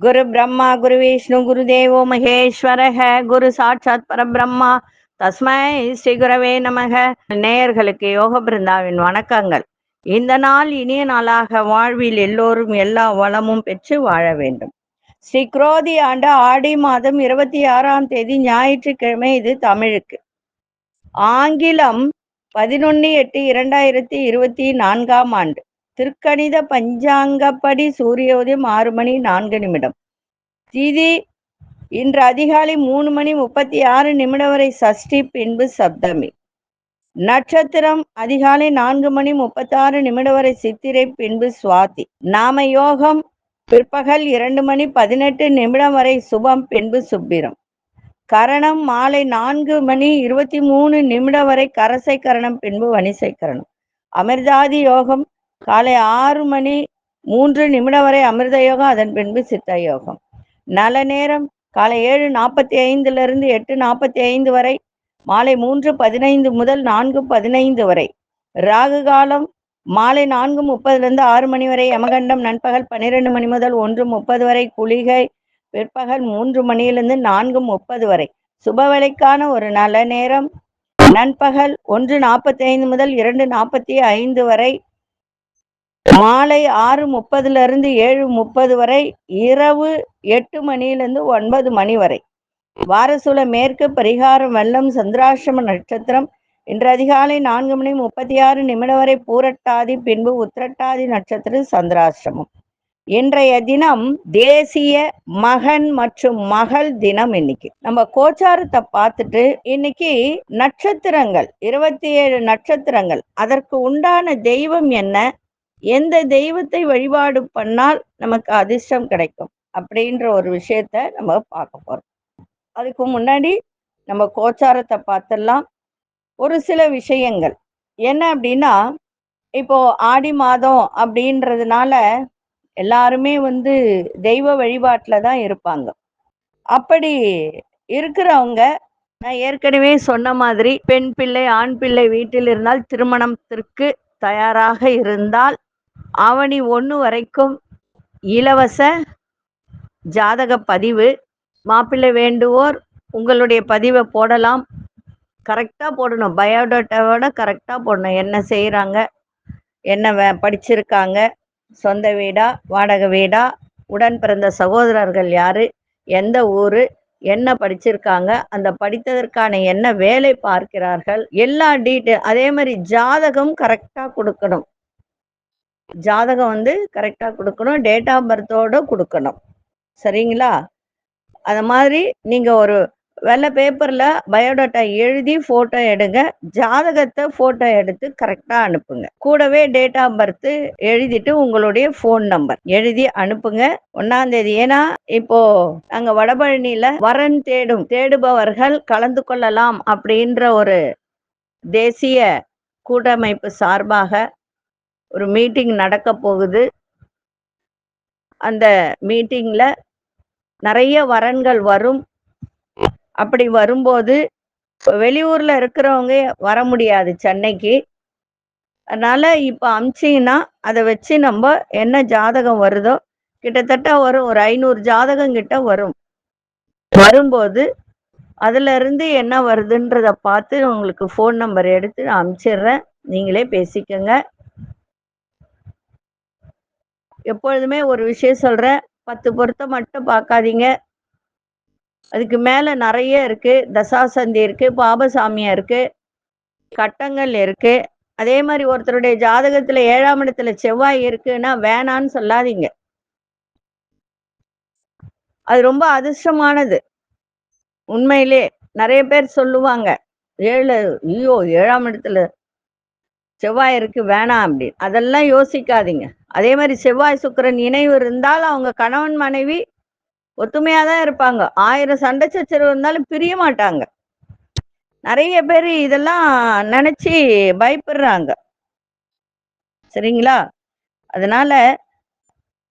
குரு பிரம்மா குரு விஷ்ணு குரு தேவோ மகேஸ்வரக குரு சாட்சாத் பரபிரம்மா. தஸ்மை ஸ்ரீ குரவே நமக. நேயர்களுக்கு யோக பிருந்தாவின் வணக்கங்கள். இந்த நாள் இனிய நாளாக வாழ்வில் எல்லோரும் எல்லா வளமும் பெற்று வாழ வேண்டும். ஸ்ரீ குரோதி ஆண்டு ஆடி மாதம் இருபத்தி ஆறாம் தேதி ஞாயிற்றுக்கிழமை இது தமிழுக்கு. ஆங்கிலம் பதினொன்று எட்டு இரண்டாயிரத்தி இருபத்தி நான்காம் ஆண்டு. திருக்கணித பஞ்சாங்கப்படி சூரிய உதயம் ஆறு மணி நான்கு நிமிடம். திதி இன்று அதிகாலை மூணு மணி முப்பத்தி ஆறு நிமிடம் வரை சஷ்டி பின்பு சப்தமி. நட்சத்திரம் அதிகாலை நான்கு மணி முப்பத்தாறு நிமிடம் வரை சித்திரை பின்பு சுவாதி. நாம யோகம் பிற்பகல் இரண்டு மணி பதினெட்டு நிமிடம் வரை சுபம் பின்பு சுப்பிரம். கரணம் மாலை நான்கு மணி இருபத்தி மூணு நிமிடம் வரை கரசை கரணம் பின்பு வணிசை கரணம். அமிர்தாதி யோகம் காலை ஆறு மணி மூன்று நிமிடம் வரை அமிர்த யோகம் அதன் பின்பு சித்த யோகம். நல நேரம் காலை ஏழு நாற்பத்தி ஐந்துல இருந்து எட்டு நாற்பத்தி ஐந்து வரை மாலை மூன்று பதினைந்து முதல் நான்கு பதினைந்து வரை. ராகு காலம் மாலை நான்கு முப்பதுல இருந்து ஆறு மணி வரை யமகண்டம் நண்பகல் பன்னிரெண்டு மணி முதல் ஒன்று முப்பது வரை குளிகை பிற்பகல் மூன்று மணியிலிருந்து நான்கு முப்பது வரை. சுபவேளைக்கான ஒரு நல்ல நேரம். நண்பகல் ஒன்று நாற்பத்தி ஐந்து முதல் இரண்டு நாற்பத்தி ஐந்து வரை. மாலை ஆறு முப்பதுல இருந்து ஏழு முப்பது வரை. இரவு எட்டு மணியிலிருந்து ஒன்பது மணி வரை. வாரசூல மேற்கு பரிகாரம் வெள்ளம் சந்திராசிரம நட்சத்திரம். இன்று அதிகாலை நான்கு மணி முப்பத்தி ஆறு நிமிடம் வரை பூரட்டாதி பின்பு உத்திரட்டாதி நட்சத்திரம் சந்திராசிரமம் இன்றைய தினம் தேசிய மகன் மற்றும் மகள் தினம் இன்னைக்கு. நம்ம கோச்சாரத்தை பார்த்துட்டு இன்னைக்கு நட்சத்திரங்கள் இருபத்தி ஏழு நட்சத்திரங்கள் அதற்கு உண்டான தெய்வம் என்ன? எந்த தெய்வத்தை வழிபாடு பண்ணால் நமக்கு அதிர்ஷ்டம் கிடைக்கும்? அப்படின்ற ஒரு விஷயத்த நம்ம பார்க்க போறோம். அதுக்கு முன்னாடி நம்ம கோச்சாரத்தை பார்த்துடலாம். ஒரு சில விஷயங்கள். என்ன அப்படின்னா இப்போ ஆடி மாதம் அப்படின்றதுனால எல்லாருமே வந்து தெய்வ வழிபாட்டில் தான் இருப்பாங்க. அப்படி இருக்கிறவங்க நான் ஏற்கனவே சொன்ன மாதிரி பெண் பிள்ளை ஆண் பிள்ளை வீட்டில் இருந்தால் திருமணத்திற்கு தயாராக இருந்தால் ஆவணி ஒன்று வரைக்கும் இலவச ஜாதக பதிவு மாப்பிள்ளை வேண்டுவோர் உங்களுடைய பதிவை போடலாம். கரெக்டாக போடணும். பயோடேட்டாவோட கரெக்டாக போடணும். என்ன செய்கிறாங்க என்ன வே படிச்சிருக்காங்க? சொந்த வீடா வாடகை வீடா உடன் பிறந்த சகோதரர்கள் யாரு எந்த ஊர் என்ன படிச்சிருக்காங்க அந்த படித்ததற்கான என்ன வேலை பார்க்கிறார்கள் எல்லா டீட்டெயில் அதே மாதிரி ஜாதகம் கரெக்டாக கொடுக்கணும். ஜாதகம் வந்து கரெக்டாக கொடுக்கணும் டேட் ஆஃப் பர்த்தோட கொடுக்கணும். சரிங்களா? அது மாதிரி நீங்கள் ஒரு வெள்ளை பேப்பரில் பயோடேட்டா எழுதி ஃபோட்டோ எடுங்க. ஜாதகத்தை ஃபோட்டோ எடுத்து கரெக்டாக அனுப்புங்க. கூடவே டேட் ஆஃப் பர்த் எழுதிட்டு உங்களுடைய ஃபோன் நம்பர் எழுதி அனுப்புங்க. ஒன்னாந்தேதி ஏன்னா இப்போ நாங்கள் வடபழனியில் வரன் தேடும் தேடுபவர்கள் கலந்து கொள்ளலாம் அப்படின்ற ஒரு தேசிய கூட்டமைப்பு சார்பாக ஒரு மீட்டிங் நடக்க போகுது. அந்த மீட்டிங்கில் நிறைய வரன்கள் வரும். அப்படி வரும்போது வெளியூர்ல இருக்கிறவங்க வர முடியாது சென்னைக்கு. அதனால இப்போ அமிச்சிங்கன்னா அதை வச்சு நம்ம என்ன ஜாதகம் வருதோ கிட்டத்தட்ட வரும் ஒரு ஐநூறு ஜாதகம் கிட்ட வரும். வரும்போது அதுல இருந்து என்ன வருதுன்றத பார்த்து உங்களுக்கு ஃபோன் நம்பர் எடுத்து நான் அனுப்பிச்சிடுறேன் நீங்களே பேசிக்கோங்க. எப்பொழுதுமே ஒரு விஷயம் சொல்றேன். பத்து பொருத்தம் மட்டும் பார்க்காதீங்க. அதுக்கு மேல நிறைய இருக்கு. தசாசந்தி இருக்கு பாபசாமியா இருக்கு கட்டங்கள் இருக்கு. அதே மாதிரி ஒருத்தருடைய ஜாதகத்துல ஏழாம் இடத்துல செவ்வாய் இருக்குன்னா வேணான்னு சொல்லாதீங்க. அது ரொம்ப அதிர்ஷ்டமானது. உண்மையிலே நிறைய பேர் சொல்லுவாங்க ஏழு ஐயோ ஏழாம் இடத்துல செவ்வாய் இருக்கு வேணாம் அப்படின்னு அதெல்லாம் யோசிக்காதீங்க. அதே மாதிரி செவ்வாய் சுக்கிரன் இணைவு இருந்தால் அவங்க கணவன் மனைவி ஒத்துமையா தான் இருப்பாங்க. ஆயிரம் சண்டை சச்சரவு இருந்தாலும் பிரிய மாட்டாங்க. நிறைய பேர் இதெல்லாம் நினைச்சு பயப்படுறாங்க. சரிங்களா? அதனால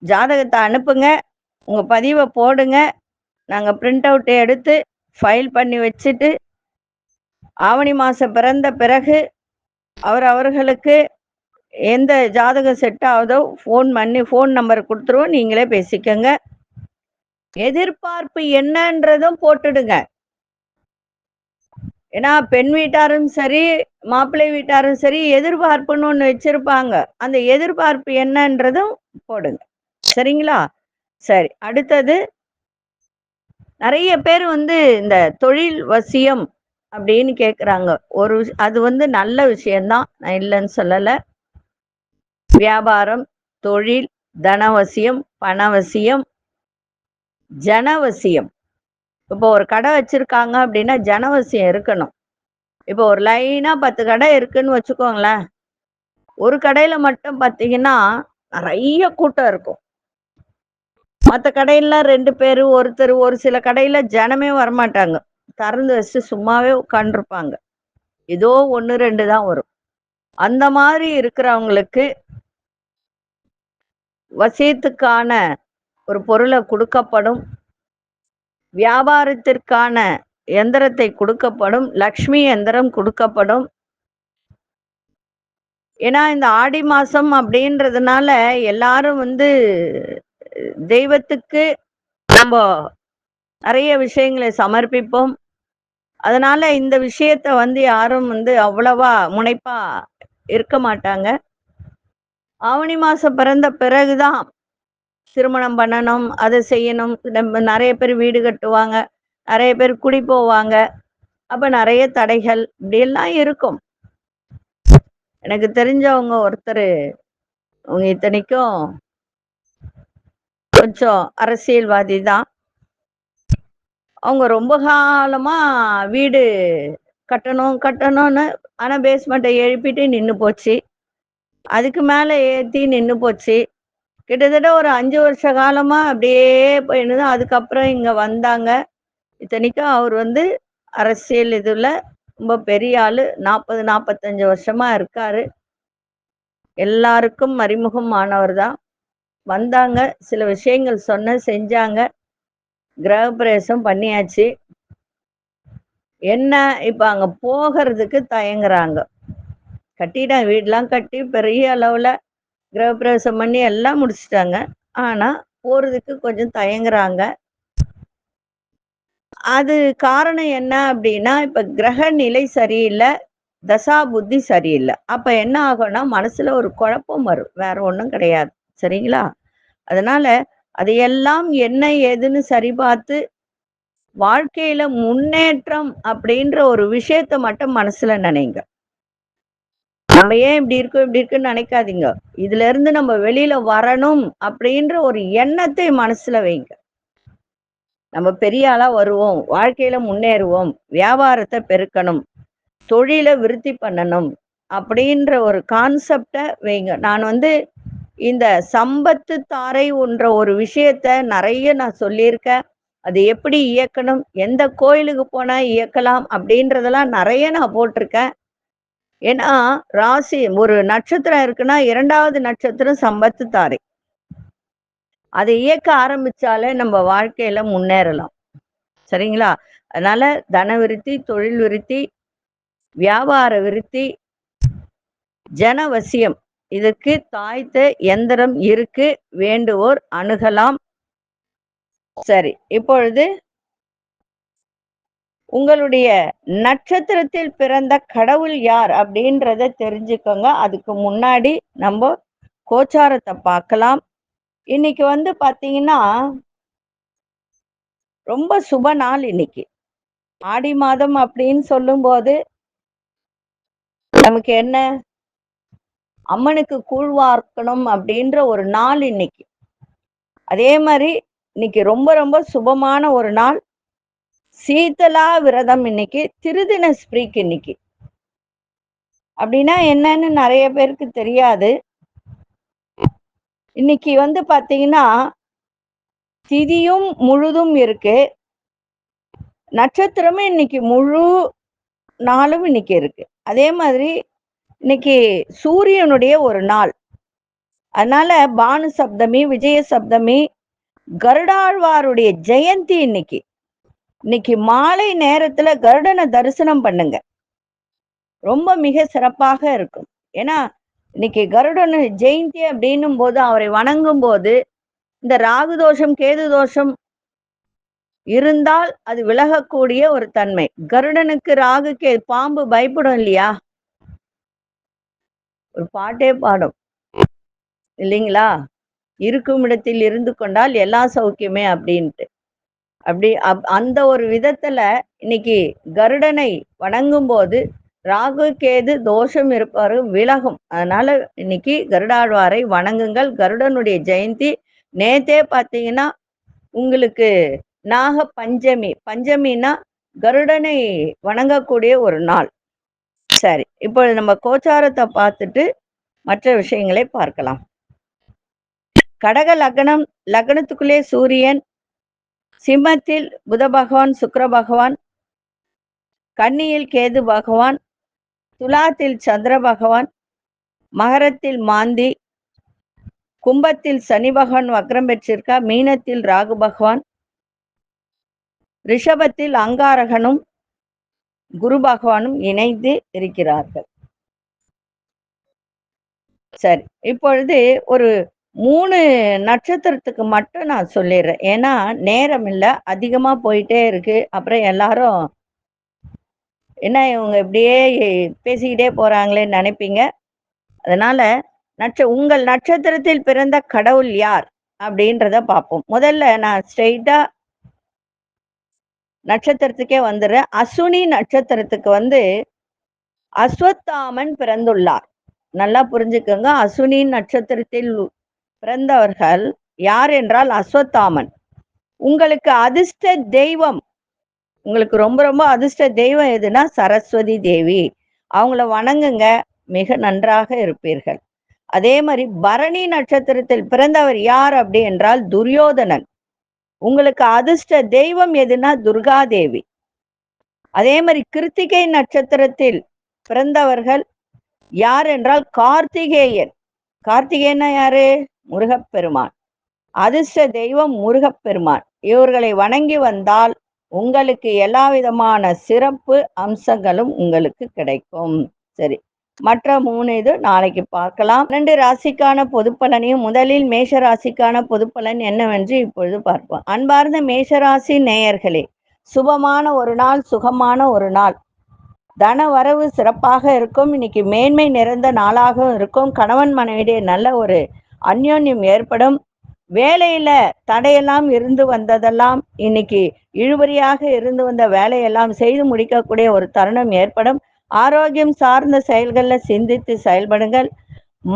ஜாதகத்தை அனுப்புங்க. உங்க பதிவை போடுங்க. நாங்க பிரிண்ட் அவுட் எடுத்து ஃபைல் பண்ணி வச்சுட்டு ஆவணி மாசம் பிறந்த பிறகு அவர் அவர்களுக்கு எந்த ஜாதகம் செட் ஆகுதோ ஃபோன் பண்ணி ஃபோன் நம்பர் கொடுத்துருவோம். நீங்களே பேசிக்கங்க. எதிர்பார்ப்பு என்னன்றதும் போட்டுடுங்க. ஏன்னா பெண் வீட்டாரும் சரி மாப்பிள்ளை வீட்டாரும் சரி எதிர்பார்ப்புன்னு ஒன்று வச்சிருப்பாங்க. அந்த எதிர்பார்ப்பு என்னன்றதும் போடுங்க. சரிங்களா? சரி அடுத்தது. நிறைய பேர் வந்து இந்த தொழில் வசியம் அப்படின்னு கேட்குறாங்க ஒரு அது வந்து நல்ல விஷயம்தான். நான் இல்லைன்னு சொல்லலை. வியாபாரம் தொழில் தனவசியம் பணவசியம் ஜனவசியம். இப்போ ஒரு கடை வச்சிருக்காங்க அப்படின்னா ஜனவசியம் இருக்கணும். இப்போ ஒரு லைனா பத்து கடை இருக்குன்னு வச்சுக்கோங்களேன். ஒரு கடையில மட்டும் பார்த்தீங்கன்னா நிறைய கூட்டம் இருக்கும். மற்ற கடையெல்லாம் ரெண்டு பேர் ஒருத்தர் ஒரு சில கடையில ஜனமே வரமாட்டாங்க. திறந்து வச்சு சும்மாவே உட்காந்துருப்பாங்க ஏதோ ஒன்று ரெண்டு தான் வரும். அந்த மாதிரி இருக்கிறவங்களுக்கு வசியத்துக்கான ஒரு பொருளை கொடுக்கப்படும். வியாபாரத்திற்கான எந்திரத்தை கொடுக்கப்படும். லக்ஷ்மி எந்திரம் கொடுக்கப்படும். ஏன்னா இந்த ஆடி மாசம் அப்படின்றதுனால எல்லாரும் வந்து தெய்வத்துக்கு நம்ம நிறைய விஷயங்களை சமர்ப்பிப்போம். அதனால இந்த விஷயத்த வந்து யாரும் வந்து அவ்வளவா முனைப்பா இருக்க மாட்டாங்க. ஆவணி மாசம் பிறந்த பிறகுதான் திருமணம் பண்ணணும் அதை செய்யணும். நிறைய பேர் வீடு கட்டுவாங்க நிறைய பேர் குடி போவாங்க. அப்ப நிறைய தடைகள் இப்படியெல்லாம் இருக்கும். எனக்கு தெரிஞ்சவங்க ஒருத்தர் அவங்க இத்தனைக்கும் கொஞ்சம் அரசியல்வாதி தான். அவங்க ரொம்ப காலமா வீடு கட்டணும் கட்டணும்னு ஆனா பேஸ்மெண்ட்டை எழுப்பிட்டு நின்று போச்சு. அதுக்கு மேலே ஏற்றி நின்று போச்சு. கிட்டத்தட்ட ஒரு அஞ்சு வருஷ காலமா அப்படியே போயிடுது அதுக்கப்புறம் இங்க வந்தாங்க. இத்தனைக்கும் அவர் வந்து அரசியல் இதுல ரொம்ப பெரிய ஆளு. நாற்பது நாற்பத்தஞ்சு வருஷமா இருக்காரு. எல்லாருக்கும் அறிமுகமானவர் தான். வந்தாங்க சில விஷயங்கள் சொன்ன செஞ்சாங்க. கிரகப்பிரவேசம் பண்ணியாச்சு. என்ன இப்ப அங்க போகிறதுக்கு தயங்குறாங்க. கட்டிட வீடெல்லாம் கட்டி பெரிய அளவுல கிரகப்பிரவேசம் பண்ணி எல்லாம் முடிச்சிட்டாங்க. ஆனா போறதுக்கு கொஞ்சம் தயங்குறாங்க. அது காரணம் என்ன அப்படின்னா இப்ப கிரக நிலை சரியில்லை தசா புத்தி சரியில்லை. அப்ப என்ன ஆகும்னா மனசுல ஒரு குழப்பம் வரும். வேற ஒன்றும் கிடையாது. சரிங்களா? அதனால அதையெல்லாம் என்ன ஏதுன்னு சரி பார்த்து வாழ்க்கையில முன்னேற்றம் அப்படின்ற ஒரு விஷயத்த மட்டும் மனசுல நினைங்க. நம்ம ஏன் இப்படி இருக்கோம் இப்படி இருக்குன்னு நினைக்காதீங்க. இதுல இருந்து நம்ம வெளியில வரணும் அப்படின்ற ஒரு எண்ணத்தை மனசுல வைங்க. நம்ம பெரிய ஆளா வருவோம் வாழ்க்கையில முன்னேறுவோம் வியாபாரத்தை பெருக்கணும் தொழிலை விருத்தி பண்ணணும் அப்படின்ற ஒரு கான்செப்டை வைங்க. நான் வந்து இந்த சம்பத்து தாரை ஒன்ற ஒரு விஷயத்த நிறைய நான் சொல்லியிருக்கேன். அது எப்படி இயக்கணும் எந்த கோயிலுக்கு போனா இயக்கலாம் அப்படின்றதெல்லாம் நிறைய நான் போட்டிருக்கேன். ஏன்னா ராசி ஒரு நட்சத்திரம் இருக்குன்னா இரண்டாவது நட்சத்திரம் சம்பத்து தாரை. அதை இயக்க ஆரம்பிச்சாலே நம்ம வாழ்க்கையில முன்னேறலாம். சரிங்களா? அதனால தன விருத்தி தொழில் விருத்தி வியாபார விருத்தி ஜனவசியம். இதுக்கு தாய்த்த எந்திரம் இருக்கு. வேண்டுவோர் அணுகலாம். சரி இப்பொழுது உங்களுடைய நட்சத்திரத்தில் பிறந்த கடவுள் யார் அப்படின்றத தெரிஞ்சுக்கோங்க. அதுக்கு முன்னாடி நம்ம கோச்சாரத்தை பார்க்கலாம். இன்னைக்கு வந்து பார்த்தீங்கன்னா ரொம்ப சுப நாள் இன்னைக்கு. ஆடி மாதம் அப்படின்னு சொல்லும்போது நமக்கு என்ன? அம்மனுக்கு கூழ்வார்க்கணும் அப்படின்ற ஒரு நாள் இன்னைக்கு. அதே மாதிரி இன்னைக்கு ரொம்ப ரொம்ப சுபமான ஒரு நாள். சீதலா விரதம் இன்னைக்கு திருதின ஸ்பிரீக் இன்னைக்கு. அப்படின்னா என்னன்னு நிறைய பேருக்கு தெரியாது. இன்னைக்கு வந்து பாத்தீங்கன்னா திதியும் முழுதும் இருக்கு. நட்சத்திரமும் இன்னைக்கு முழு நாளும் இன்னைக்கு இருக்கு. அதே மாதிரி இன்னைக்கு சூரியனுடைய ஒரு நாள். அதனால பானு சப்தமி விஜய சப்தமி கருடாழ்வாருடைய ஜெயந்தி இன்னைக்கு. இன்னைக்கு மாலை நேரத்துல கருடனை தரிசனம் பண்ணுங்க. ரொம்ப மிக சிறப்பாக இருக்கும். ஏன்னா இன்னைக்கு கருடன் ஜெயந்தி அப்படின்னும் போது அவரை வணங்கும் போது இந்த ராகு தோஷம் கேது தோஷம் இருந்தால் அது விலகக்கூடிய ஒரு தன்மை. கருடனுக்கு ராகு கே பாம்பு பயப்படும் இல்லையா? ஒரு பாட்டே பாடும். இல்லைங்களா? இருக்கும் இடத்தில் இருந்து கொண்டால் எல்லா சௌக்கியமே அப்படின்ட்டு. அப்படி அப் அந்த ஒரு விதத்துல இன்னைக்கு கருடனை வணங்கும் போது ராகு கேது தோஷம் இருப்பாரு விலகும். அதனால இன்னைக்கு கருடாழ்வாரை வணங்குங்கள். கருடனுடைய ஜெயந்தி நேத்தே பார்த்தீங்கன்னா உங்களுக்கு நாக பஞ்சமி பஞ்சமின்னா கருடனை வணங்கக்கூடிய ஒரு நாள். சரி இப்போ நம்ம கோச்சாரத்தை பார்த்துட்டு மற்ற விஷயங்களை பார்க்கலாம். கடக லக்னம் லக்னத்துக்குள்ளே சூரியன் சிம்மத்தில் புத பகவான் சுக்கர பகவான் கன்னியில் கேது பகவான் துலாத்தில் சந்திர பகவான் மகரத்தில் மாந்தி கும்பத்தில் சனி பகவான் வக்ரம் பெற்றிருக்கா மீனத்தில் ராகு பகவான் ரிஷபத்தில் அங்காரகனும் குரு பகவானும் இணைந்து இருக்கிறார்கள். சரி இப்பொழுது ஒரு மூணு நட்சத்திரத்துக்கு மட்டும் நான் சொல்லிடுறேன். ஏன்னா நேரம் இல்லை. அதிகமாக போயிட்டே இருக்கு. அப்புறம் எல்லாரும் என்ன இவங்க இப்படியே பேசிக்கிட்டே போறாங்களேன்னு நினைப்பீங்க. அதனால நட்ச உங்கள் நட்சத்திரத்தில் பிறந்த கடவுள் யார்? அப்படின்றத பார்ப்போம். முதல்ல நான் ஸ்ட்ரெயிட்டா நட்சத்திரத்துக்கே வந்துடுறேன். அசுனி நட்சத்திரத்துக்கு வந்து அஸ்வத்தாமன் பிறந்துள்ளார். நல்லா புரிஞ்சுக்கோங்க. அசுனி நட்சத்திரத்தில் பிறந்தவர்கள் யார் என்றால் அஸ்வத்தாமன். உங்களுக்கு அதிர்ஷ்ட தெய்வம் உங்களுக்கு ரொம்ப ரொம்ப அதிர்ஷ்ட தெய்வம் எதுனா சரஸ்வதி தேவி. அவங்கள வணங்குங்க மிக நன்றாக இருப்பீர்கள். அதே மாதிரி பரணி நட்சத்திரத்தில் பிறந்தவர் யார் அப்படி என்றால் துரியோதனன். உங்களுக்கு அதிர்ஷ்ட தெய்வம் எதுனா துர்காதேவி அதே மாதிரி கிருத்திகை நட்சத்திரத்தில் பிறந்தவர்கள் யார் என்றால் கார்த்திகேயன். கார்த்திகேயன்னா யாரு? முருகப்பெருமான். அதிர்ஷ்ட தெய்வம் முருகப்பெருமான். இவர்களை வணங்கி வந்தால் உங்களுக்கு எல்லா விதமான சிறப்பு அம்சங்களும் உங்களுக்கு கிடைக்கும். சரி மற்ற மூணு இது நாளைக்கு பார்க்கலாம். இரண்டு ராசிக்கான பொதுப்பலனையும் முதலில் மேஷ ராசிக்கான பொதுப்பலன் என்னவென்று இப்பொழுது பார்ப்போம். அன்பார்ந்த மேஷராசி நேயர்களே சுபமான ஒரு நாள் சுகமான ஒரு நாள். தன வரவு சிறப்பாக இருக்கும். இன்னைக்கு மேன்மை நிறைந்த நாளாகவும் இருக்கும். கணவன் மனைவிடைய நல்ல ஒரு அந்யோன்யம் ஏற்படும். வேலையில தடையெல்லாம் இருந்து வந்ததெல்லாம் இன்னைக்கு இழுபறியாக இருந்து வந்த வேலையெல்லாம் செய்து முடிக்கக்கூடிய ஒரு தருணம் ஏற்படும். ஆரோக்கியம் சார்ந்த செயல்கள்ல சிந்தித்து செயல்படுங்கள்.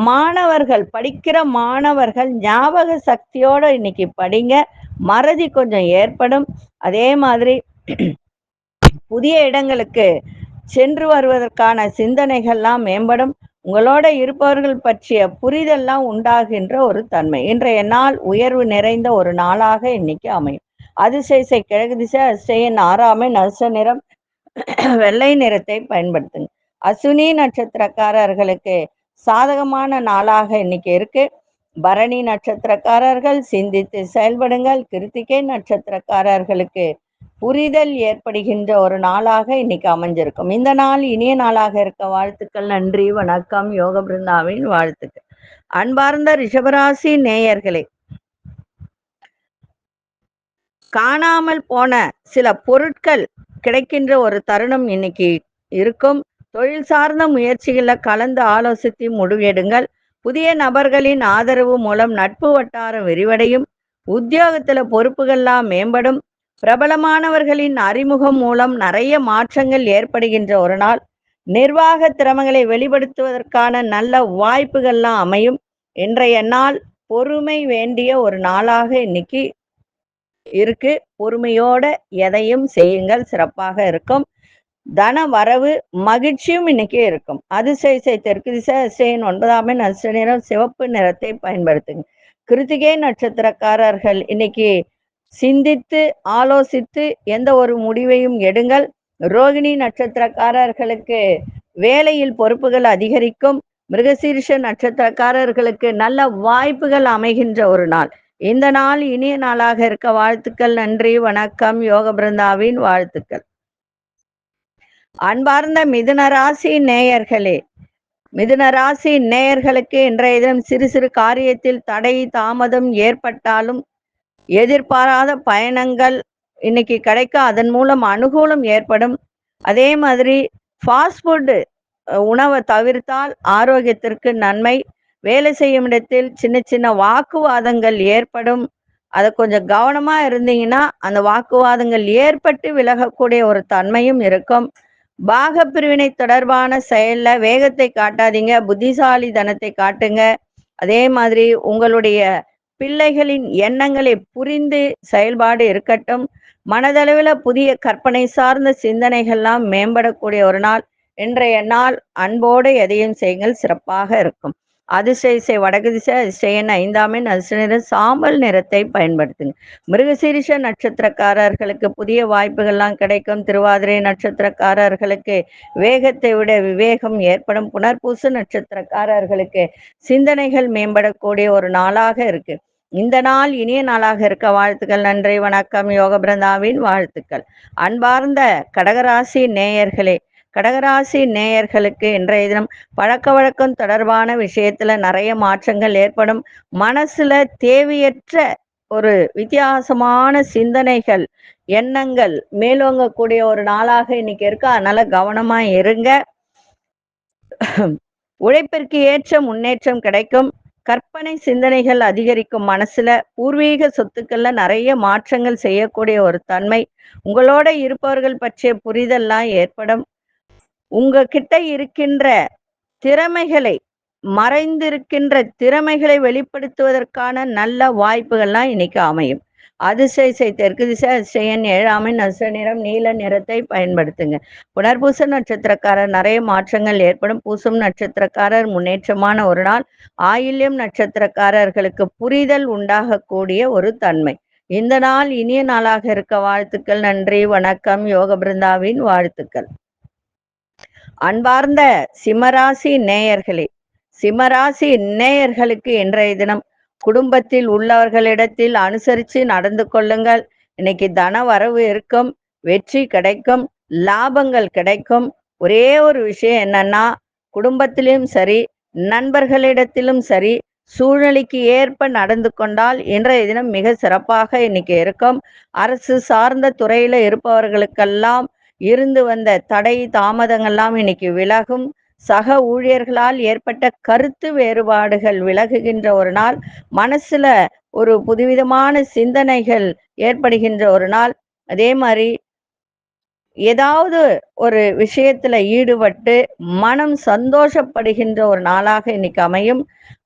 மாணவர்கள் படிக்கிற மாணவர்கள் ஞாபக சக்தியோட இன்னைக்கு படிங்க. மறதி கொஞ்சம் ஏற்படும். அதே மாதிரி புதிய இடங்களுக்கு சென்று வருவதற்கான சிந்தனைகள்லாம் மேம்படும். உங்களோட இருப்பவர்கள் பற்றிய புரிதெல்லாம் உண்டாகின்ற ஒரு தன்மை. இன்றைய நாள் உயர்வு நிறைந்த ஒரு நாளாக இன்னைக்கு அமையும். அதிசயசை கிழக்கு திசை அதிசயன் ஆறாமை நச நிறம் வெள்ளை நிறத்தை பயன்படுத்துங்க. அசுனி நட்சத்திரக்காரர்களுக்கு சாதகமான நாளாக இன்னைக்கு இருக்கு. பரணி நட்சத்திரக்காரர்கள் சிந்தித்து செயல்படுங்கள். கிருத்திகை நட்சத்திரக்காரர்களுக்கு புரிதல் ஏற்படுகின்ற ஒரு நாளாக இன்னைக்கு அமைஞ்சிருக்கும். இந்த நாள் இனிய நாளாக இருக்க வாழ்த்துக்கள் நன்றி வணக்கம் யோக பிருந்தாவின் வாழ்த்துக்கள். அன்பார்ந்த ரிஷபராசி நேயர்களே காணாமல் போன சில பொருட்கள் கிடைக்கின்ற ஒரு தருணம் இன்னைக்கு இருக்கும். தொழில் சார்ந்த முயற்சிகளில் கலந்து ஆலோசித்து முடிவெடுங்கள். புதிய நபர்களின் ஆதரவு மூலம் நட்பு வட்டாரம் விரிவடையும். உத்தியோகத்துல பொறுப்புகள்லாம் மேம்படும். பிரபலமானவர்களின் அறிமுகம் மூலம் நிறைய மாற்றங்கள் ஏற்படுகின்ற ஒரு நாள். நிர்வாக திறமைகளை வெளிப்படுத்துவதற்கான நல்ல வாய்ப்புகள்லாம் அமையும். இன்றைய நாள் பொறுமை வேண்டிய ஒரு நாளாக இன்னைக்கு இருக்கு. பொறுமையோட எதையும் செய்யுங்கள். சிறப்பாக இருக்கும். தன வரவு மகிழ்ச்சியும் இன்னைக்கு இருக்கும். அதிசய தெற்கு திசை அதிசயன் ஒன்பதாம் எண் அதிர்ஷ்ட நிறம் சிவப்பு நிறத்தை பயன்படுத்துங்க. கிருத்திகை நட்சத்திரக்காரர்கள் இன்னைக்கு சிந்தித்து ஆலோசித்து எந்த ஒரு முடிவையும் எடுங்கள். ரோகிணி நட்சத்திரக்காரர்களுக்கு வேலையில் பொறுப்புகள் அதிகரிக்கும். மிருகசீர்ஷ நட்சத்திரக்காரர்களுக்கு நல்ல வாய்ப்புகள் அமைகின்ற ஒரு நாள். இந்த நாள் இனிய நாளாக இருக்க வாழ்த்துக்கள் நன்றி வணக்கம். யோக பிருந்தாவின் வாழ்த்துக்கள். அன்பார்ந்த மிதுன ராசி நேயர்களே மிதுன ராசி நேயர்களுக்கு இன்றைய தினம் சிறு சிறு காரியத்தில் தடை தாமதம் ஏற்பட்டாலும் எதிர்பாராத பயணங்கள் இன்னைக்கு கிடைக்க அதன் மூலம் அனுகூலம் ஏற்படும். அதே மாதிரி ஃபாஸ்ட் ஃபுட்டு உணவை தவிர்த்தால் ஆரோக்கியத்திற்கு நன்மை. வேலை செய்யும் இடத்தில் சின்ன சின்ன வாக்குவாதங்கள் ஏற்படும். அதை கொஞ்சம் கவனமா இருந்தீங்கன்னா அந்த வாக்குவாதங்கள் ஏற்பட்டு விலகக்கூடிய ஒரு தன்மையும் இருக்கும். பாக பிரிவினை தொடர்பான செயல்ல வேகத்தை காட்டாதீங்க புத்திசாலி தனத்தை காட்டுங்க. அதே மாதிரி உங்களுடைய பிள்ளைகளின் எண்ணங்களை புரிந்து செயல்பாடு இருக்கட்டும். மனதளவில் புதிய கற்பனை சார்ந்த சிந்தனைகள்லாம் மேம்படக்கூடிய ஒரு நாள். இன்றைய நாள் அன்போடு எதையும் செய்யுங்கள் சிறப்பாக இருக்கும். அதிசய வடக்கு திசை அதிசயன் ஐந்தாம் எண் அதிர்ஷ்ட நிறம் சாம்பல் நிறத்தை பயன்படுத்துங்க மிருகசீரிஷ நட்சத்திரக்காரர்களுக்கு புதிய வாய்ப்புகள்லாம் கிடைக்கும். திருவாதிரை நட்சத்திரக்காரர்களுக்கு வேகத்தை விட விவேகம் ஏற்படும். புனர்பூச நட்சத்திரக்காரர்களுக்கு சிந்தனைகள் மேம்படக்கூடிய ஒரு நாளாக இருக்கு. இந்த நாள் இனிய நாளாக இருக்க வாழ்த்துக்கள் நன்றி வணக்கம். யோக பிரந்தாவின் வாழ்த்துக்கள். அன்பார்ந்த கடகராசி நேயர்களே கடகராசி நேயர்களுக்கு இன்றைய தினம் பழக்க வழக்கம் தொடர்பான விஷயத்துல நிறைய மாற்றங்கள் ஏற்படும். மனசுல தேவையற்ற ஒரு வித்தியாசமான சிந்தனைகள் எண்ணங்கள் மேலோங்கக்கூடிய ஒரு நாளாக இன்னைக்கு இருக்கு. அதனால கவனமா இருங்க. உழைப்பிற்கு ஏற்ற முன்னேற்றம் கிடைக்கும். கற்பனை சிந்தனைகள் அதிகரிக்கும் மனசுல பூர்வீக சொத்துக்கள்ல நிறைய மாற்றங்கள் செய்யக்கூடிய ஒரு தன்மை உங்களோட இருப்பவர்கள் பற்றிய புரிதல்லாம் ஏற்படும். உங்ககிட்ட இருக்கின்ற திறமைகளை மறைந்திருக்கின்ற திறமைகளை வெளிப்படுத்துவதற்கான நல்ல வாய்ப்புகள்லாம் இன்னைக்கு அமையும். அதிசய தெற்கு திசை அதிசயன் ஏழாமை நச நிறம் நீல நிறத்தை பயன்படுத்துங்க. புனர்பூச நட்சத்திரக்காரர் நிறைய மாற்றங்கள் ஏற்படும். பூசம் நட்சத்திரக்காரர் முன்னேற்றமான ஒரு நாள். ஆயில்யம் நட்சத்திரக்காரர்களுக்கு புரிதல் உண்டாகக்கூடிய ஒரு தன்மை. இந்த நாள் இனிய நாளாக இருக்க வாழ்த்துக்கள் நன்றி வணக்கம். யோக பிருந்தாவின் வாழ்த்துக்கள். அன்பார்ந்த சிம்மராசி நேயர்களே சிம்மராசி நேயர்களுக்கு இன்றைய தினம் குடும்பத்தில் உள்ளவர்களிடத்தில் அனுசரித்து நடந்து கொள்ளுங்கள். இன்னைக்கு தன வரவு இருக்கும் வெற்றி கிடைக்கும் லாபங்கள் கிடைக்கும். ஒரே ஒரு விஷயம் என்னன்னா குடும்பத்திலும் சரி நண்பர்களிடத்திலும் சரி சூழ்நிலைக்கு ஏற்ப நடந்து கொண்டால் இன்றைய தினம் மிக சிறப்பாக இன்னைக்கு இருக்கும். அரசு சார்ந்த துறையில இருப்பவர்களுக்கெல்லாம் இருந்து வந்த தடை தாமதங்கள்லாம் இன்னைக்கு விலகும். சக ஊழியர்களால் ஏற்பட்ட கருத்து வேறுபாடுகள் விலகுகின்ற ஒரு நாள் மனசுல ஒரு புதுவிதமான சிந்தனைகள் ஏற்படுகின்ற ஒரு நாள். அதே மாதிரி ஏதாவது ஒரு விஷயத்துல ஈடுபட்டு மனம் சந்தோஷப்படுகின்ற ஒரு நாளாக இன்னைக்கு அமையும்.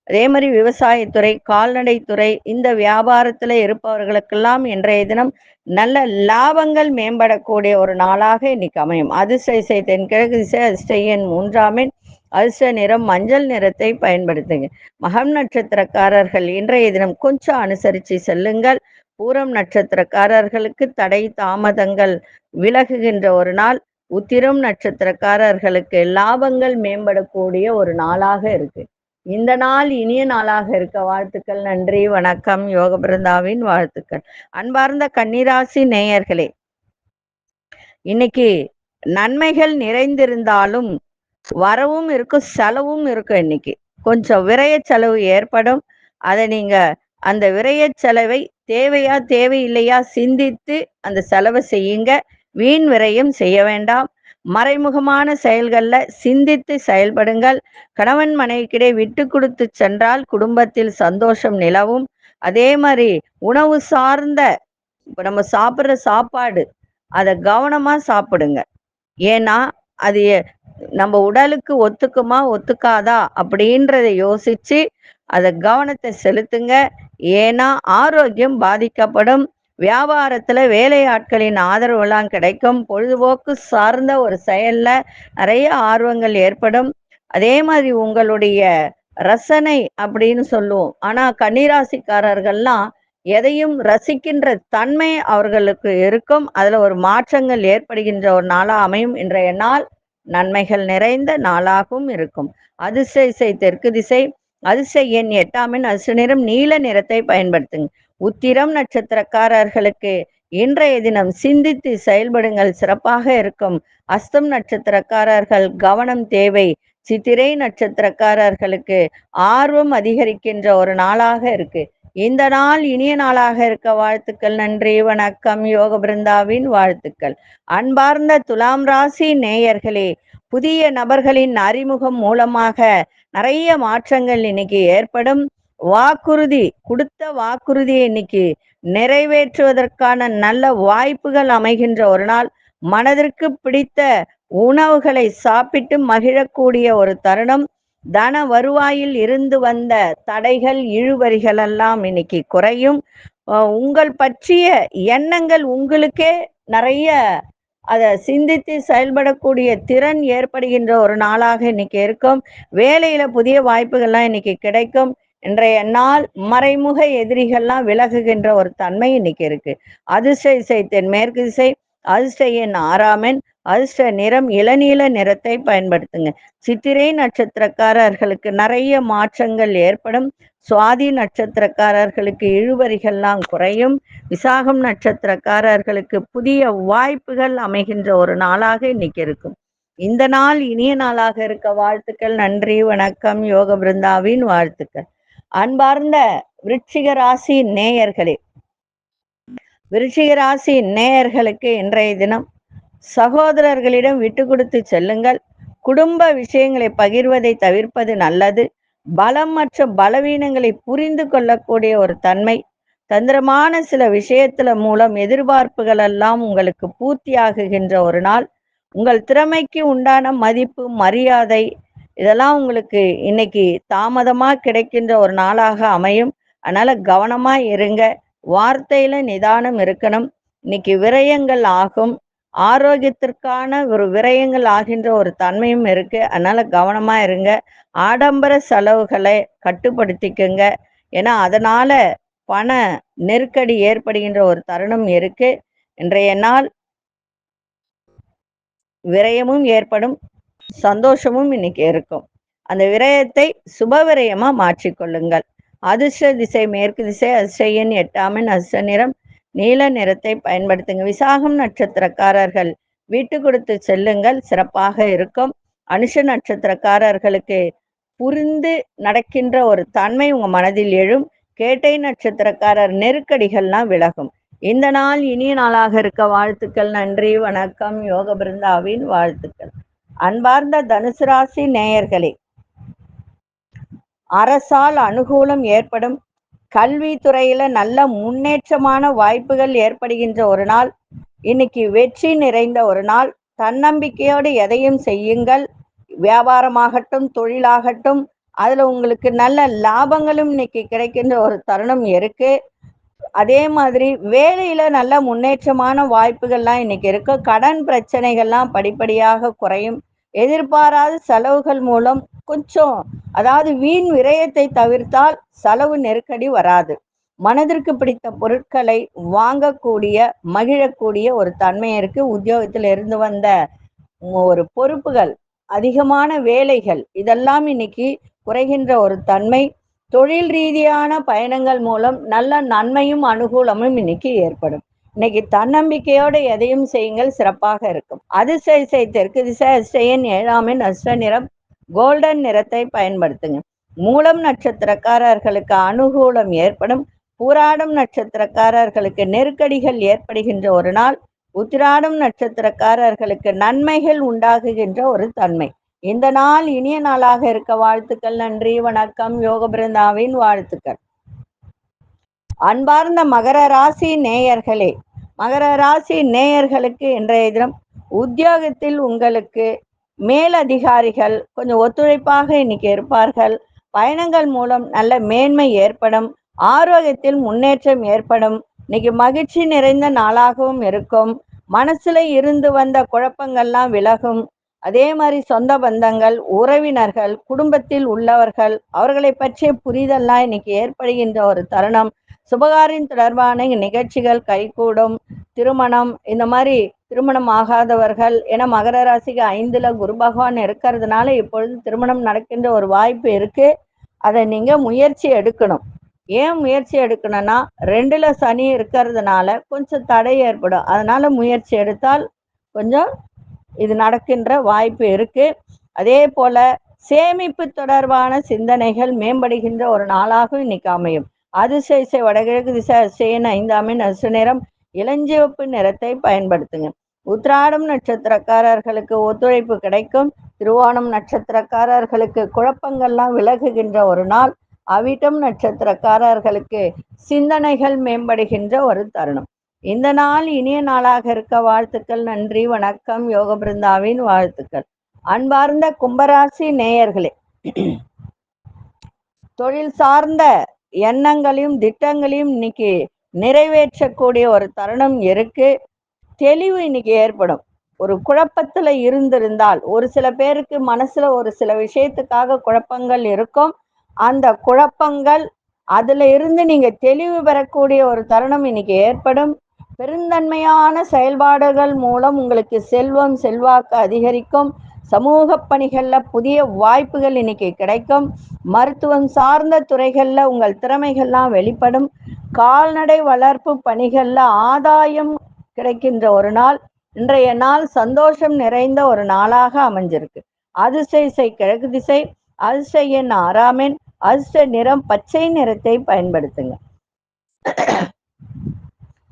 அதே மாதிரி விவசாயத்துறை கால்நடைத்துறை இந்த வியாபாரத்துல இருப்பவர்களுக்கெல்லாம் இன்றைய தினம் நல்ல லாபங்கள் மேம்படக்கூடிய ஒரு நாளாக இன்னைக்கு அமையும். அதிர்ஷ்ட தென்கிழக்கு இசை அதிர்ஷ்ட மூன்றாமின் அதிர்ஷ்ட நிறம் மஞ்சள் நிறத்தை பயன்படுத்துங்க. மகம் நட்சத்திரக்காரர்கள் இன்றைய தினம் கொஞ்சம் அனுசரித்து செல்லுங்கள். பூரம் நட்சத்திரக்காரர்களுக்கு தடை தாமதங்கள் விலகுகின்ற ஒரு நாள். உத்திரம் நட்சத்திரக்காரர்களுக்கு லாபங்கள் மேம்படக்கூடிய ஒரு நாளாக இருக்கு. இந்த நாள் இனிய நாளாக இருக்க வாழ்த்துக்கள் நன்றி வணக்கம் யோக பிருந்தாவின் வாழ்த்துக்கள். அன்பார்ந்த கன்னிராசி நேயர்களே இன்னைக்கு நன்மைகள் நிறைந்திருந்தாலும் வரவும் இருக்கும் செலவும் இருக்கும் இன்னைக்கு. கொஞ்சம் விரைய செலவு ஏற்படும். அதை நீங்க அந்த விரைய செலவை தேவையா தேவையில்லையா சிந்தித்து அந்த செலவை செய்யுங்க. வீண் விரயம் செய்ய வேண்டாம். மறைமுகமான செயல்கள்ல சிந்தித்து செயல்படுங்கள். கணவன் மனைவிக்கிடையே விட்டு கொடுத்து சென்றால் குடும்பத்தில் சந்தோஷம் நிலவும். அதே மாதிரி உணவு சார்ந்த இப்போ நம்ம சாப்பிட்ற சாப்பாடு அதை கவனமாக சாப்பிடுங்க. ஏன்னா அது நம்ம உடலுக்கு ஒத்துக்குமா ஒத்துக்காதா அப்படின்றத யோசிச்சு அதை கவனத்தை செலுத்துங்க. ஏன்னா ஆரோக்கியம் பாதிக்கப்படும். வியாபாரத்துல வேலையாட்களின் ஆதரவுலாம் கிடைக்கும். பொழுதுபோக்கு சார்ந்த ஒரு செயல்ல நிறைய ஆர்வங்கள் ஏற்படும். அதே மாதிரி உங்களுடைய ரசனை அப்படின்னு சொல்லுவோம். ஆனா கன்னிராசிக்காரர்கள்லாம் எதையும் ரசிக்கின்ற தன்மை அவர்களுக்கு இருக்கும். அதுல ஒரு மாற்றங்கள் ஏற்படுகின்ற ஒரு நாளா அமையும். இன்றைய நாள் நன்மைகள் நிறைந்த நாளாகவும் இருக்கும். அதிசய தெற்கு திசை. அதிசய எண் எட்டாமின் அசு நிறம் நீல நிறத்தை பயன்படுத்துங்க. உத்திரம் நட்சத்திரக்காரர்களுக்கு இன்றைய தினம் சிந்தித்து செயல்படுங்கள். சிறப்பாக இருக்கும். அஸ்தம் நட்சத்திரக்காரர்கள் கவனம் தேவை. சித்திரை நட்சத்திரக்காரர்களுக்கு ஆர்வம் அதிகரிக்கின்ற ஒரு நாளாக இருக்கு. இந்த நாள் இனிய நாளாக இருக்க வாழ்த்துக்கள். நன்றி வணக்கம். யோக பிருந்தாவின் வாழ்த்துக்கள். அன்பார்ந்த துலாம் ராசி நேயர்களே புதிய நபர்களின் அறிமுகம் மூலமாக நிறைய மாற்றங்கள் இன்னைக்கு ஏற்படும். வாக்குறுதி கொடுத்த வாக்குறுதியை இன்னைக்கு நிறைவேற்றுவதற்கான நல்ல வாய்ப்புகள் அமைகின்ற ஒரு நாள். மனதிற்கு பிடித்த உணவுகளை சாப்பிட்டு மகிழக்கூடிய ஒரு தருணம். தன வருவாயில் இருந்து வந்த தடைகள் இழுவரிகள் எல்லாம் இன்னைக்கு குறையும். உங்கள் பற்றிய எண்ணங்கள் உங்களுக்கே நிறைய அதை சிந்தித்து செயல்படக்கூடிய திறன் ஏற்படுகின்ற ஒரு நாளாக இன்னைக்கு இருக்கும். வேலையில புதிய வாய்ப்புகள்லாம் இன்னைக்கு கிடைக்கும். இன்றைய நாள் மறைமுக எதிரிகள்லாம் விலகுகின்ற ஒரு தன்மை இன்னைக்கு இருக்கு. அதிர்ஷ்ட இசை தென்மேற்கு திசை அதிர்ஷ்ட எண் ஆறாமென் அதிர்ஷ்ட நிறம் இளநீல நிறத்தை பயன்படுத்துங்க. சித்திரை நட்சத்திரக்காரர்களுக்கு நிறைய மாற்றங்கள் ஏற்படும். சுவாதி நட்சத்திரக்காரர்களுக்கு இழுவரிகள்லாம் குறையும். விசாகம் நட்சத்திரக்காரர்களுக்கு புதிய வாய்ப்புகள் அமைகின்ற ஒரு நாளாக இன்னைக்கு இருக்கும். இந்த நாள் இனிய நாளாக இருக்க வாழ்த்துக்கள். நன்றி வணக்கம். யோக பிருந்தாவின் வாழ்த்துக்கள். அன்பார்ந்த விருச்சிக ராசி நேயர்களே விருச்சிக ராசி நேயர்களுக்கு இன்றைய தினம் சகோதரர்களிடம் விட்டு கொடுத்து செல்லுங்கள். குடும்ப விஷயங்களை பகிர்வதை தவிர்ப்பது நல்லது. பலம் மற்றும் பலவீனங்களை புரிந்து கொள்ளக்கூடிய ஒரு தன்மை. தந்திரமான சில விஷயத்துல மூலம் எதிர்பார்ப்புகள் எல்லாம் உங்களுக்கு பூர்த்தியாகுகின்ற ஒரு நாள். உங்கள் திறமைக்கு உண்டான மதிப்பு மரியாதை இதெல்லாம் உங்களுக்கு இன்னைக்கு தாமதமா கிடைக்கின்ற ஒரு நாளாக அமையும். அதனால கவனமா இருங்க. வார்த்தையில நிதானம் இருக்கணும். இன்னைக்கு விரயங்கள் ஆகும். ஆரோக்கியத்திற்கான ஒரு விரயங்கள் ஆகின்ற ஒரு தன்மையும் இருக்கு. அதனால கவனமா இருங்க. ஆடம்பர செலவுகளை கட்டுப்படுத்திக்கங்க. ஏன்னா அதனால பண நெருக்கடி ஏற்படுகின்ற ஒரு தருணம் இருக்கு. இன்றைய நாள் விரயமும் ஏற்படும். சந்தோஷமும் இன்னைக்கு இருக்கும். அந்த விரயத்தை சுபவிரயமா மாற்றிக்கொள்ளுங்கள். அதிர்ஷ்ட திசை மேற்கு திசை அதிர்ஷ்ட எட்டாமின் அதிர்ஷ்ட நிறம் நீல நிறத்தை பயன்படுத்துங்க. விசாகம் நட்சத்திரக்காரர்கள் வீட்டு கொடுத்து செல்லுங்கள். சிறப்பாக இருக்கும். அனுஷ நட்சத்திரக்காரர்களுக்கு புரிந்து நடக்கின்ற ஒரு தன்மை உங்க மனதில் எழும். கேட்டை நட்சத்திரக்காரர் நெருக்கடிகள்லாம் விலகும். இந்த நாள் இனிய நாளாக இருக்க. வாழ்த்துக்கள் நன்றி வணக்கம். யோக பிருந்தாவின் வாழ்த்துக்கள். அன்பார்ந்த தனுசு ராசி நேயர்களே அரசால் அனுகூலம் ஏற்படும் கல்வி துறையில நல்ல முன்னேற்றமான வாய்ப்புகள் ஏற்படுகின்ற ஒரு நாள். இன்னைக்கு வெற்றி நிறைந்த ஒரு நாள். தன்னம்பிக்கையோடு எதையும் செய்யுங்கள். வியாபாரமாகட்டும் தொழிலாகட்டும் அதுல உங்களுக்கு நல்ல லாபங்களும் இன்னைக்கு கிடைக்கின்ற ஒரு தருணம் இருக்கு. அதே மாதிரி வேலையில நல்ல முன்னேற்றமான வாய்ப்புகள்லாம் இன்னைக்கு இருக்கு. கடன் பிரச்சனைகள்லாம் படிப்படியாக குறையும். எதிர்பாராத செலவுகள் மூலம் கொஞ்சம் அதாவது வீண் விரயத்தை தவிர்த்தால் செலவு நெருக்கடி வராது. மனதிற்கு பிடித்த பொருட்களை வாங்கக்கூடிய மகிழக்கூடிய ஒரு தன்மை இருக்கு. உத்தியோகத்தில் இருந்து வந்த ஒரு பொறுப்புகள் அதிகமான வேலைகள் இதெல்லாம் இன்னைக்கு குறைகின்ற ஒரு தன்மை. தொழில் ரீதியான பயணங்கள் மூலம் நல்ல நன்மையும் அனுகூலமும் இன்னைக்கு ஏற்படும். இன்னைக்கு தன்னம்பிக்கையோடு எதையும் செய்யுங்கள் சிறப்பாக இருக்கும். அதிர்ஷ்ட இசை தெற்கு திசை அதிர்ஷ்டன் ஏழாமின் அஷ்ட நிறம் கோல்டன் நிறத்தை பயன்படுத்துங்க. மூலம் நட்சத்திரக்காரர்களுக்கு அனுகூலம் ஏற்படும். பூராடம் நட்சத்திரக்காரர்களுக்கு நெருக்கடிகள் ஏற்படுகின்ற ஒரு நாள். உத்திராடம் நட்சத்திரக்காரர்களுக்கு நன்மைகள் உண்டாகுகின்ற ஒரு தன்மை. இந்த நாள் இனிய நாளாக இருக்க வாழ்த்துக்கள் நன்றி வணக்கம் யோக பிருந்தாவின் வாழ்த்துக்கள். அன்பார்ந்த மகர ராசி நேயர்களே மகர ராசி நேயர்களுக்கு இன்றைய தினம் உத்தியோகத்தில் உங்களுக்கு மேலதிகாரிகள் கொஞ்சம் ஒத்துழைப்பாக இன்னைக்கு இருப்பார்கள். பயணங்கள் மூலம் நல்ல மேன்மை ஏற்படும். ஆரோக்கியத்தில் முன்னேற்றம் ஏற்படும். இன்னைக்கு மகிழ்ச்சி நிறைந்த நாளாகவும் இருக்கும். மனசுல இருந்து வந்த குழப்பங்கள்லாம் விலகும். அதே மாதிரி சொந்த பந்தங்கள் உறவினர்கள் குடும்பத்தில் உள்ளவர்கள் அவர்களை பற்றிய புரிதல்லாம் இன்னைக்கு ஏற்படுகின்ற ஒரு தருணம். சுபகாரின் தொடர்பான நிகழ்ச்சிகள் கைகூடும் திருமணம் இந்த மாதிரி திருமணம் ஆகாதவர்கள் ஏன்னா மகர ராசிக்கு ஐந்துல குரு பகவான் இருக்கிறதுனால இப்பொழுது திருமணம் நடக்கின்ற ஒரு வாய்ப்பு இருக்கு. அதை நீங்க முயற்சி எடுக்கணும். ஏன் முயற்சி எடுக்கணும்னா ரெண்டுல சனி இருக்கிறதுனால கொஞ்சம் தடை ஏற்படும். அதனால முயற்சி எடுத்தால் கொஞ்சம் இது நடக்கின்ற வாய்ப்பு இருக்கு. அதே போல சேமிப்பு தொடர்பான சிந்தனைகள் மேம்படுகின்ற ஒரு நாளாகவும் இன்னைக்கு அமையும். அதிசய இசை வடகிழக்கு திசை அதிசயன் ஐந்தாமின் அசு நிறம் இளஞ்சிவப்பு நிறத்தை பயன்படுத்துங்க. உத்ராடம் நட்சத்திரக்காரர்களுக்கு ஒத்துழைப்பு கிடைக்கும். திருவோணம் நட்சத்திரக்காரர்களுக்கு குழப்பங்கள்லாம் விலகுகின்ற ஒரு நாள். அவிட்டம் நட்சத்திரக்காரர்களுக்கு சிந்தனைகள் மேம்படுகின்ற ஒரு தருணம். இந்த நாள் இனிய நாளாக இருக்க வாழ்த்துக்கள் நன்றி வணக்கம் யோக பிருந்தாவின் வாழ்த்துக்கள். அன்பார்ந்த கும்பராசி நேயர்களே தொழில் சார்ந்த எண்ணங்களையும் திட்டங்களையும் இன்னைக்கு நிறைவேற்றக்கூடிய ஒரு தருணம் இருக்கு. தெளிவு இன்னைக்கு ஏற்படும். ஒரு குழப்பத்துல இருந்திருந்தால் ஒரு சில பேருக்கு மனசுல ஒரு சில விஷயத்துக்காக குழப்பங்கள் இருக்கும். அந்த குழப்பங்கள் அதுல இருந்து நீங்க தெளிவு பெறக்கூடிய ஒரு தருணம் இன்னைக்கு ஏற்படும். பெருந்தன்மையான செயல்பாடுகள் மூலம் உங்களுக்கு செல்வம் செல்வாக்கு அதிகரிக்கும். சமூக பணிகள்ல புதிய வாய்ப்புகள் இன்னைக்கு கிடைக்கும். மருத்துவம் சார்ந்த துறைகள்ல உங்கள் திறமைகள்லாம் வெளிப்படும். கால்நடை வளர்ப்பு பணிகள்ல ஆதாயம் கிடைக்கின்ற ஒரு நாள். இன்றைய நாள் சந்தோஷம் நிறைந்த ஒரு நாளாக அமைஞ்சிருக்கு. அதிசை இசை கிழக்கு திசை அதிசை எண் ஆறாமென் அதிர்ஷ்ட நிறம் பச்சை நிறத்தை பயன்படுத்துங்க.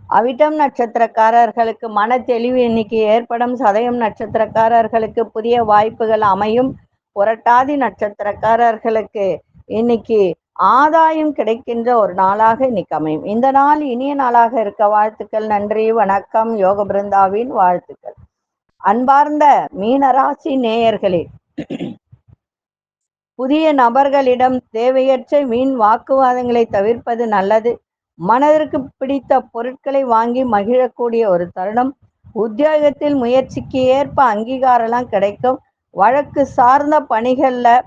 அவிட்டம் நட்சத்திரக்காரர்களுக்கு மன தெளிவு இன்னைக்கு ஏற்படும். சதயம் நட்சத்திரக்காரர்களுக்கு புதிய வாய்ப்புகள் அமையும். புரட்டாதி நட்சத்திரக்காரர்களுக்கு இன்னைக்கு ஆதாயம் கிடைக்கின்ற ஒரு நாளாக இன்னைக்கு அமையும். இந்த நாள் இனிய நாளாக இருக்க வாழ்த்துக்கள். நன்றி வணக்கம். யோக பிருந்தாவின் வாழ்த்துக்கள். அன்பார்ந்த மீனராசி நேயர்களே புதிய நபர்களிடம் தேவையற்ற வீண் வாக்குவாதங்களை தவிர்ப்பது நல்லது. மனதிற்கு பிடித்த பொருட்களை வாங்கி மகிழக்கூடிய ஒரு தருணம். உத்தியோகத்தில் முயற்சிக்கு ஏற்ப அங்கீகாரம்லாம் கிடைக்கும். வழக்கு சார்ந்த பணிகளில்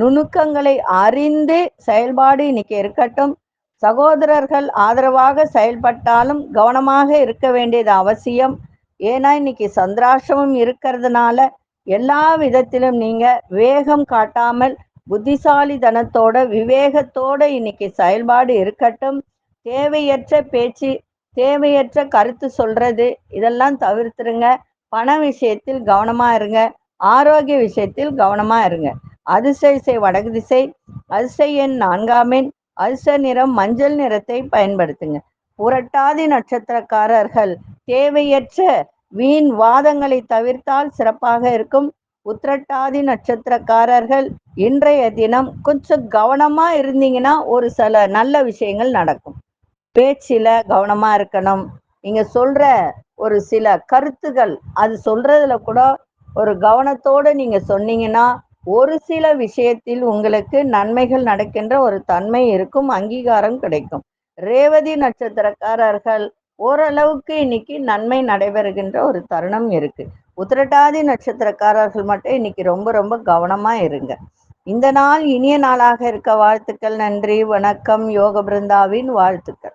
நுணுக்கங்களை அறிந்து செயல்பாடு இன்னைக்கு இருக்கட்டும். சகோதரர்கள் ஆதரவாக செயல்பட்டாலும் கவனமாக இருக்க வேண்டியது அவசியம். ஏன்னா இன்னைக்கு சந்திராசிரமம் இருக்கிறதுனால எல்லா விதத்திலும் நீங்க வேகம் காட்டாமல் புத்திசாலித்தனத்தோட விவேகத்தோட இன்னைக்கு செயல்பாடு இருக்கட்டும். தேவையற்ற பேச்சு தேவையற்ற கருத்து சொல்றது இதெல்லாம் தவிர்த்துருங்க. பண விஷயத்தில் கவனமா இருங்க. ஆரோக்கிய விஷயத்தில் கவனமா இருங்க. அதிசய இசை வடக்கு திசை அதிசய எண் நான்காம் எண் நிறம் மஞ்சள் நிறத்தை பயன்படுத்துங்க. புரட்டாதி நட்சத்திரக்காரர்கள் தேவையற்ற வீண் வாதங்களை தவிர்த்தால் சிறப்பாக இருக்கும். உத்திரட்டாதி நட்சத்திரக்காரர்கள் இன்றைய தினம் கொஞ்சம் கவனமா இருந்தீங்கன்னா ஒரு சில நல்ல விஷயங்கள் நடக்கும். பேச்சில கவனமா இருக்கணும். நீங்க சொல்ற ஒரு சில கருத்துகள் அது சொல்றதுல கூட ஒரு கவனத்தோட நீங்க சொன்னீங்கன்னா ஒரு சில விஷயத்தில் உங்களுக்கு நன்மைகள் நடக்கின்ற ஒரு தன்மை இருக்கும் அங்கீகாரம் கிடைக்கும். ரேவதி நட்சத்திரக்காரர்கள் ஓரளவுக்கு இன்னைக்கு நன்மை நடைபெறுகின்ற ஒரு தருணம் இருக்கு. உத்திரட்டாதி நட்சத்திரக்காரர்கள் மட்டும் இன்னைக்கு ரொம்ப ரொம்ப கவனமா இருங்க. இந்த நாள் இனிய நாளாக இருக்க வாழ்த்துக்கள் நன்றி வணக்கம் யோக பிருந்தாவின் வாழ்த்துக்கள்.